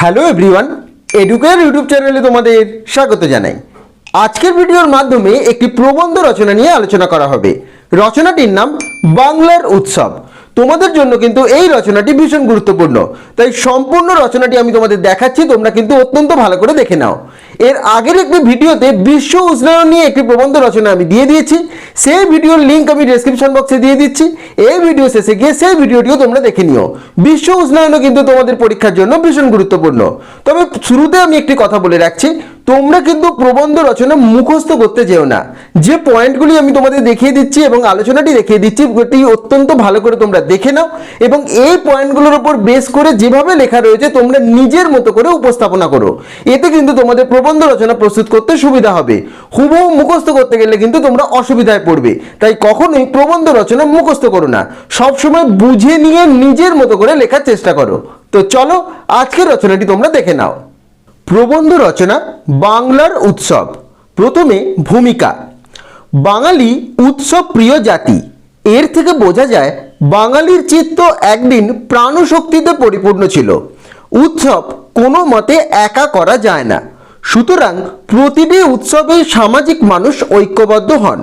Hello everyone educare YouTube চ্যানেলে তোমাদের স্বাগত জানাই। আজকের ভিডিওর মাধ্যমে একটি প্রবন্ধ রচনা নিয়ে আলোচনা করা হবে। রচনাটির নাম বাংলার উৎসব। তোমাদের জন্য কিন্তু এই রচনাটি ভীষণ গুরুত্বপূর্ণ। তাই সম্পূর্ণ রচনাটি আমি তোমাদের দেখাচ্ছি, তোমরা কিন্তু অত্যন্ত ভালো করে দেখে নাও। এর আগের একটি ভিডিওতে বিশ্ব উষ্ণায়ন নিয়ে একটি প্রবন্ধ রচনা আমি দিয়ে দিয়েছি, সেই ভিডিওর লিঙ্ক আমি ডেসক্রিপশন বক্সে দিয়ে দিচ্ছি। এই ভিডিও শেষে গিয়ে সেই ভিডিওটিও তোমরা দেখে নিও। বিশ্ব উষ্ণায়নও কিন্তু তোমাদের পরীক্ষার জন্য ভীষণ গুরুত্বপূর্ণ। তবে শুরুতে আমি একটি কথা বলে রাখছি তোমরা কিন্তু প্রবন্ধ রচনা মুখস্থ করতে যেও না। যে পয়েন্টগুলি আমি তোমাদের দেখিয়ে দিচ্ছি এবং আলোচনাটি দেখিয়ে দিচ্ছি এটি অত্যন্ত ভালো করে তোমরা দেখে নাও এবং এই পয়েন্টগুলোর উপর বেস করে যেভাবে লেখা রয়েছে, তোমরা নিজের মতো করে উপস্থাপনা করো। এতে কিন্তু তোমাদের প্রবন্ধ রচনা প্রস্তুত করতে সুবিধা হবে। হুবহু মুখস্থ করতে গেলে কিন্তু তোমরা অসুবিধায় পড়বে। তাই কখনোই প্রবন্ধ রচনা মুখস্থ করো না। সবসময় বুঝে নিয়ে নিজের মতো করে লেখার চেষ্টা করো। তো চলো, আজকের রচনাটি তোমরা দেখে নাও। প্রবন্ধ রচনা বাংলার উৎসব। প্রথমে ভূমিকা। বাঙালি উৎসব প্রিয় জাতি। এর থেকে বোঝা যায়, বাঙালির চিত্ত একদিন প্রাণশক্তিতে পরিপূর্ণ ছিল। উৎসব কোনো মতে একা করা যায় না। সুতরাং প্রতিটি উৎসবে সামাজিক মানুষ ঐক্যবদ্ধ হন।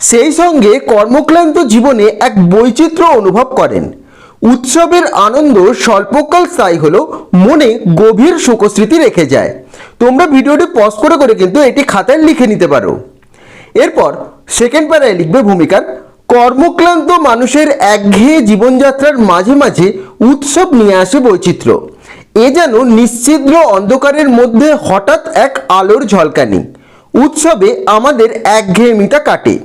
সেই সঙ্গে কর্মক্লান্ত জীবনে এক বৈচিত্র্য অনুভব করেন। উৎসবের আনন্দ স্বল্পকাল স্থায়ী হলেও মনে গভীর শোকস্মৃতি রেখে যায়। তোমরা ভিডিওটি পজ করে করে কিন্তু এটি খাতায় লিখে নিতে পারো। এরপর সেকেন্ড প্যারায় লিখবে ভূমিকার, কর্মক্লান্ত মানুষের একঘেয়ে জীবনযাত্রার মাঝে মাঝে উৎসব নিয়ে আসে বৈচিত্র্য। এ যেন নিশ্চিদ্র অন্ধকারের মধ্যে হঠাৎ এক আলোর ঝলকানি। উৎসবে আমাদের একঘেয়েমিতা কাটে।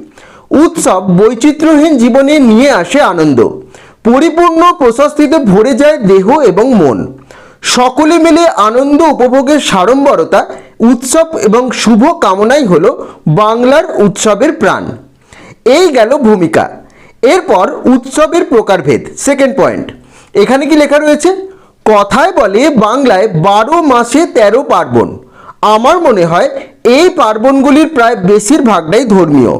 উৎসব বৈচিত্র্যহীন জীবনে নিয়ে আসে আনন্দ। পরিপূর্ণ প্রশস্তিতে ভরে যায় দেহ এবং মন। সকলে মিলে আনন্দ উপভোগের সাড়ম্বরতা, উৎসব এবং শুভ কামনাই হল বাংলার উৎসবের প্রাণ। এই গেল ভূমিকা। এরপর উৎসবের প্রকারভেদ সেকেন্ড পয়েন্ট এখানে কি লেখা রয়েছে? কথায় বলে বাংলায় বারো মাসে তেরো পার্বণ। আমার মনে হয় এই পার্বণগুলির প্রায় বেশিরভাগটাই ধর্মীয়।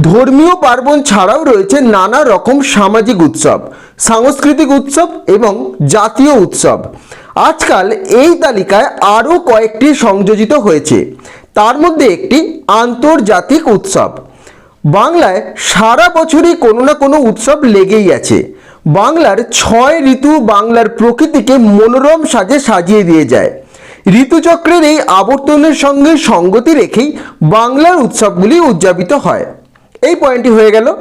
ধর্মীয় পার্বণ ছাড়াও রয়েছে নানা রকম সামাজিক উৎসব। সাংস্কৃতিক উৎসব এবং জাতীয় উৎসব। আজকাল এই তালিকায় আরও কয়েকটি সংযোজিত হয়েছে। তার মধ্যে একটি আন্তর্জাতিক উৎসব। বাংলায় সারা বছরই কোনো না কোনো উৎসব লেগেই আছে। বাংলার ছয় ঋতু বাংলার প্রকৃতিকে মনোরম সাজে সাজিয়ে দিয়ে যায়। ঋতুচক্রের এই আবর্তনের সঙ্গে সঙ্গতি রেখেই বাংলার উৎসবগুলি উদযাপিত হয়। এই পয়েন্টটি হয়ে গেল।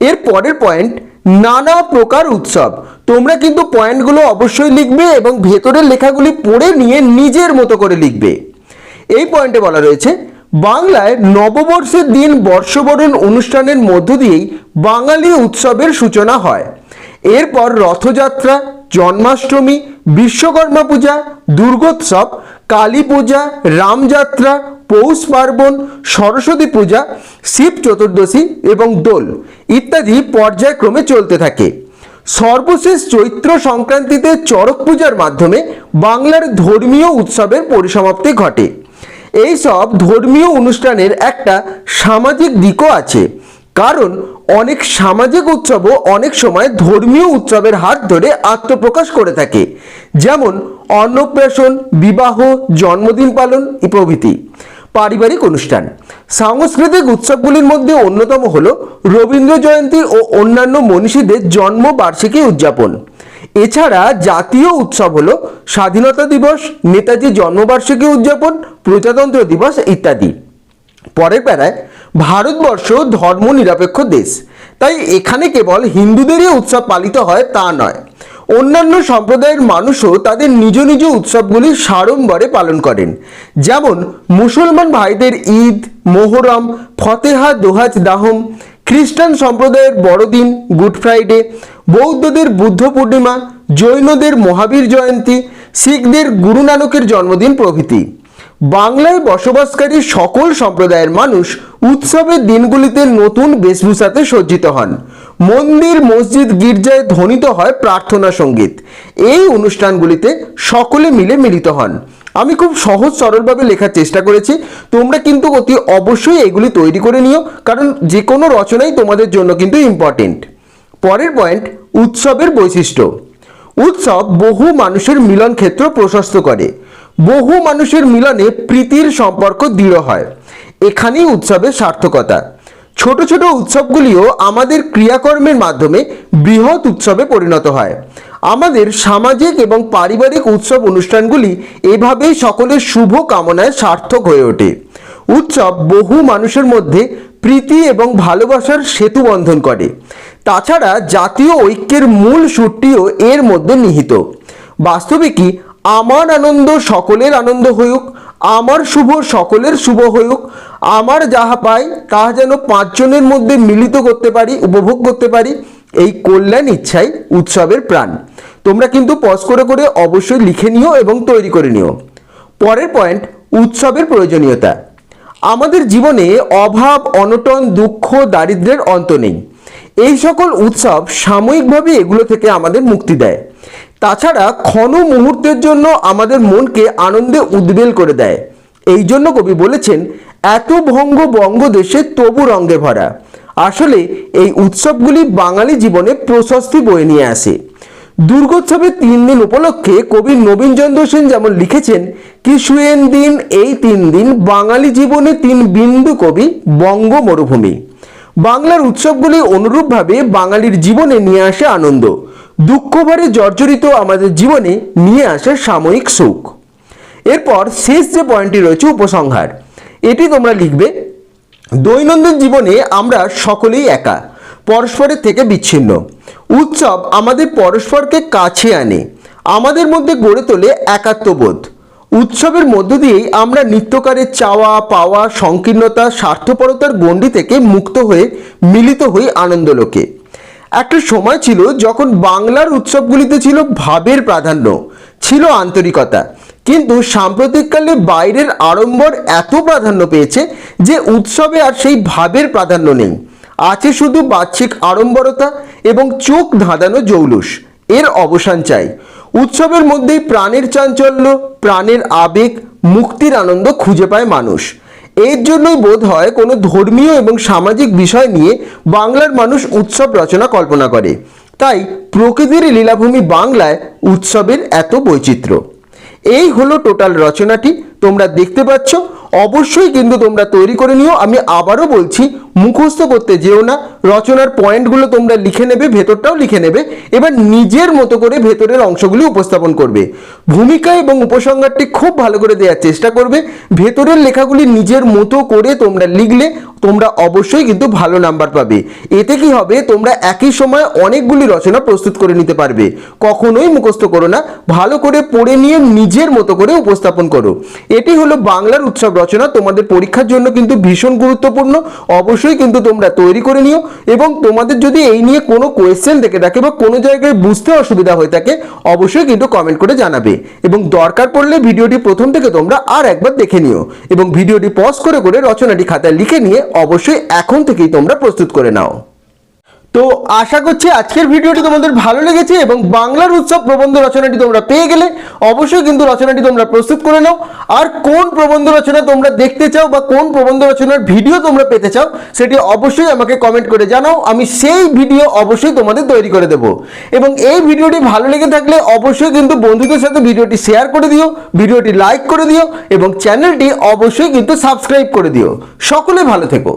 এর পরের পয়েন্ট নানা প্রকার উৎসব। তোমরা কিন্তু পয়েন্টগুলো অবশ্যই লিখবে এবং ভেতরের লেখাগুলি পড়ে নিয়ে নিজের মতো করে লিখবে। এই পয়েন্টে বলা রয়েছে, বাংলায় নববর্ষের দিন বর্ষবরণ অনুষ্ঠানের মধ্য দিয়েই বাঙালি উৎসবের সূচনা হয়। এরপর রথযাত্রা, জন্মাষ্টমী, বিশ্বকর্মা পূজা, দুর্গোৎসব, কালী পূজা, রামযাত্রা পৌষ পার্বণ, সরস্বতী পূজা, শিব চতুর্দশী এবং দোল ইত্যাদি পর্যায়ক্রমে চলতে থাকে। সর্বশেষ চৈত্র সংক্রান্তিতে চড়ক পূজার মাধ্যমে বাংলার ধর্মীয় উৎসবের পরিসমাপ্তি ঘটে। এই সব ধর্মীয় অনুষ্ঠানের একটা সামাজিক দিকও আছে। কারণ অনেক সামাজিক উৎসবও অনেক সময় ধর্মীয় উৎসবের হাত ধরে আত্মপ্রকাশ করে থাকে। যেমন অন্নপ্রাশন, বিবাহ, জন্মদিন পালন প্রভৃতি পারিবারিক অনুষ্ঠান। সাংস্কৃতিক উৎসবগুলির মধ্যে অন্যতম হল রবীন্দ্র জয়ন্তী ও অন্যান্য মনীষীদের জন্ম বার্ষিকী উদযাপন। এছাড়া জাতীয় উৎসব হল স্বাধীনতা দিবস, নেতাজি জন্মবার্ষিকী উদযাপন, প্রজাতন্ত্র দিবস ইত্যাদি। পরের প্যারায় ভারতবর্ষ ধর্ম নিরপেক্ষ দেশ। তাই এখানে কেবল হিন্দুদেরই উৎসব পালিত হয় তা নয়। অন্যান্য সম্প্রদায়ের মানুষও তাদের নিজ নিজ উৎসবগুলি সাড়ম্বরে পালন করেন। যেমন মুসলমান ভাইদের ঈদ, মোহরম, ফতেহা, দোহাজ, দাহম, খ্রিস্টান সম্প্রদায়ের বড়দিন, গুড ফ্রাইডে, বৌদ্ধদের বুদ্ধ পূর্ণিমা, জৈনদের মহাবীর জয়ন্তী, শিখদের গুরু নানকের জন্মদিন প্রভৃতি। বাংলায় বসবাসকারী সকল সম্প্রদায়ের মানুষ উৎসবের দিনগুলিতে নতুন বেশভূষাতে সজ্জিত হন। মন্দির, মসজিদ, গির্জায় ধ্বনিত হয় প্রার্থনা সংগীত। এই অনুষ্ঠানগুলিতে সকলে মিলে মিলিত হন। আমি খুব সহজ সরলভাবে লেখার চেষ্টা করেছি। তোমরা কিন্তু অতি অবশ্যই এগুলি তৈরি করে নিও, কারণ যে কোনো রচনাই তোমাদের জন্য কিন্তু ইম্পর্টেন্ট পরের পয়েন্ট উৎসবের বৈশিষ্ট্য। উৎসব বহু মানুষের মিলন ক্ষেত্র প্রশস্ত করে। বহু মানুষের মিলনে প্রীতির সম্পর্ক দৃঢ় হয়। এখানেই উৎসবের সার্থকতা। ছোট ছোট উৎসবগুলিও আমাদের ক্রিয়াকর্মের মাধ্যমে বৃহৎ উৎসবে পরিণত হয়। আমাদের সামাজিক এবং পারিবারিক উৎসব অনুষ্ঠানগুলি এভাবেই সকলের শুভ কামনায় সার্থক হয়ে ওঠে। উৎসব বহু মানুষের মধ্যে প্রীতি এবং ভালোবাসার সেতু বন্ধন করে। তাছাড়া জাতীয় ঐক্যের মূল সুরটিও এর মধ্যে নিহিত। বাস্তবিকই আমার আনন্দ সকলের আনন্দ হইউক, আমার শুভ সকলের শুভ হইউক, আমার যাহা পাই তাহা যেন পাঁচজনের মধ্যে মিলিত করতে পারি, উপভোগ করতে পারি, এই কল্যাণ ইচ্ছাই উৎসবের প্রাণ। তোমরা কিন্তু পজ করে করে অবশ্যই লিখে নিও এবং তৈরি করে নিও। পরের পয়েন্ট উৎসবের প্রয়োজনীয়তা। আমাদের জীবনে অভাব, অনটন, দুঃখ, দারিদ্র্যের অন্ত নেই। এই সকল উৎসব সাময়িকভাবে এগুলো থেকে আমাদের মুক্তি দেয়। তাছাড়া ক্ষণ মুহূর্তের জন্য আমাদের মনকে আনন্দে উদ্বেল করে দেয়। এই জন্য কবি বলেছেন, এত ভঙ্গ বঙ্গদেশে তবু রঙ্গে ভরা। আসলে এই উৎসবগুলি বাঙালি জীবনে প্রশস্তি বয়ে নিয়ে আসে। দুর্গোৎসবের তিন দিন উপলক্ষে কবি নবীনচন্দ্র সেন যেমন লিখেছেন, কি দিন, এই তিন দিন বাঙালি জীবনে তিন বিন্দু কবি বঙ্গ মরুভূমি। বাংলার উৎসবগুলি অনুরূপভাবে বাঙালির জীবনে নিয়ে আসে আনন্দ। দুঃখভারে জর্জরিত আমাদের জীবনে নিয়ে আসে সাময়িক সুখ। এরপর শেষ যে পয়েন্টটি রয়েছে উপসংহার, এটি তোমরা লিখবে, দৈনন্দিন জীবনে আমরা সকলেই একা, পরস্পরের থেকে বিচ্ছিন্ন। উৎসব আমাদের পরস্পরকে কাছে আনে, আমাদের মধ্যে গড়ে তোলে একাত্মবোধ। উৎসবের মধ্য দিয়েই আমরা নিত্যকারের চাওয়া, পাওয়া, সংকীর্ণতা, স্বার্থপরতার গণ্ডি থেকে মুক্ত হয়ে, মিলিত হই আনন্দলোকে একটা সময় ছিল যখন বাংলার উৎসবগুলিতে ছিল ভাবের প্রাধান্য, ছিল আন্তরিকতা। কিন্তু সাম্প্রতিককালে বাইরের আড়ম্বর এত প্রাধান্য পেয়েছে যে উৎসবে আর সেই ভাবের প্রাধান্য নেই। আছে শুধু বাহ্যিক আড়ম্বরতা এবং চোখ ধাঁধানো জৌলুস। এর অবসান চাই। উৎসবের মধ্যেই প্রাণের চাঞ্চল্য, প্রাণের আবেগ, মুক্তির আনন্দ খুঁজে পায় মানুষ। এর জন্যই বোধ হয় কোনো ধর্মীয় এবং সামাজিক বিষয় নিয়ে বাংলার মানুষ উৎসব রচনা কল্পনা করে। তাই প্রকৃতির লীলাভূমি বাংলায় উৎসবের এত বৈচিত্র্য। এই হলো টোটাল রচনাটি। তোমরা দেখতে পাচ্ছ অবশ্যই কিন্তু তোমরা তৈরি করে নিও। আমি আবারও বলছি, মুখস্থ করতে যেও না। রচনার পয়েন্টগুলো তোমরা লিখে নেবে, ভেতরটাও লিখে নেবে। এবার নিজের মতো করে ভেতরের অংশগুলি উপস্থাপন করবে। ভূমিকা এবং উপসংহারটি খুব ভালো করে দেওয়ার চেষ্টা করবে। ভেতরের লেখাগুলি নিজের মতো করে তোমরা লিখলে তোমরা অবশ্যই কিন্তু ভালো নাম্বার পাবে। এতে কি হবে? তোমরা একই সময় অনেকগুলি রচনা প্রস্তুত করে নিতে পারবে। কখনোই মুখস্থ করো না। ভালো করে পড়ে নিয়ে নিজের মতো করে উপস্থাপন করো। এটি হলো বাংলার উৎসব রচনা তোমাদের পরীক্ষার জন্য কিন্তু ভীষণ গুরুত্বপূর্ণ। অবশ্যই কিন্তু তোমরা তৈরি করে নিও এবং তোমাদের যদি এই নিয়ে কোনো কোয়েশ্চেন থেকে থাকে বা কোনো জায়গায় বুঝতে অসুবিধা হয়ে থাকে, অবশ্যই কিন্তু কমেন্ট করে জানাবে। এবং দরকার পড়লে ভিডিওটি প্রথম থেকে তোমরা আর একবার দেখে নিও এবং ভিডিওটি পজ করে করে রচনাটি খাতায় লিখে নিয়ে অবশ্যই এখন থেকেই তোমরা প্রস্তুত করে নাও। তো আশা করছি আজকের ভিডিওটি তোমাদের ভালো লেগেছে এবং বাংলার উৎসব প্রবন্ধ রচনাটি তোমরা পেয়ে গেলে অবশ্যই কিন্তু রচনাটি তোমরা প্রস্তুত করে নাও। আর কোন প্রবন্ধ রচনা তোমরা দেখতে চাও বা কোন প্রবন্ধ রচনার ভিডিও তোমরা পেতে চাও, সেটি অবশ্যই আমাকে কমেন্ট করে জানাও। আমি সেই ভিডিও অবশ্যই তোমাদের তৈরি করে দেবো। এবং এই ভিডিওটি ভালো লেগে থাকলে অবশ্যই কিন্তু বন্ধুদের সাথে ভিডিওটি শেয়ার করে দিও, ভিডিওটি লাইক করে দিও এবং চ্যানেলটি অবশ্যই কিন্তু সাবস্ক্রাইব করে দিও। সকলে ভালো থেকো।